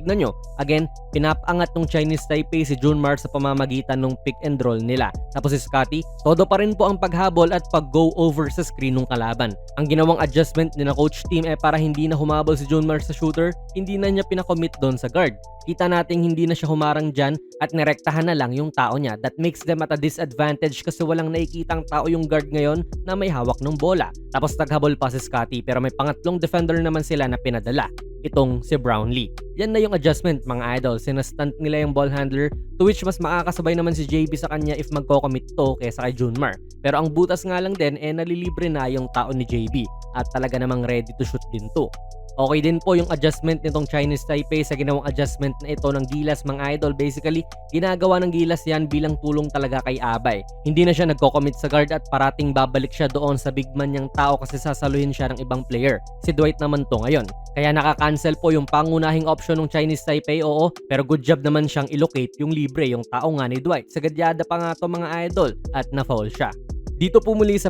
Tignan nyo, again, pinapangat ng Chinese Taipei si Junmar sa pamamagitan ng pick and roll nila. Tapos si Scotty, todo pa rin po ang paghabol at pag-go over sa screen ng kalaban. Ang ginawang adjustment ni na coach team eh para hindi na humabol si Junmar sa shooter, hindi na niya pinakommit doon sa guard. Kita nating hindi na siya humarang dyan at nirektahan na lang yung tao niya. That makes them at a disadvantage kasi walang nakikitang tao yung guard ngayon na may hawak ng bola. Tapos naghabol pa si Scotty pero may pangatlong defender naman sila na pinadala. Itong si Brownlee. Yan na yung adjustment mga idol. Sinastunt nila yung ball handler to which mas makakasabay naman si JB sa kanya if magko-commit to kesa kay Junmar. Pero ang butas nga lang din eh nalilibre na yung tao ni JB at talaga namang ready to shoot din to. Okay din po yung adjustment nitong Chinese Taipei sa ginawang adjustment na ito ng Gilas mga idol. Basically, ginagawa ng Gilas yan bilang tulong talaga kay Abay. Hindi na siya nagko-commit sa guard at parating babalik siya doon sa big man niyang tao kasi sasaluhin siya ng ibang player. Si Dwight naman to ngayon. Kaya nakaka-cancel po yung pangunahing option ng Chinese Taipei, oo, pero good job naman siyang ilocate yung libre, yung tao nga ni Dwight. Sagadyada pa nga to mga idol at na-foul siya. Dito po muli sa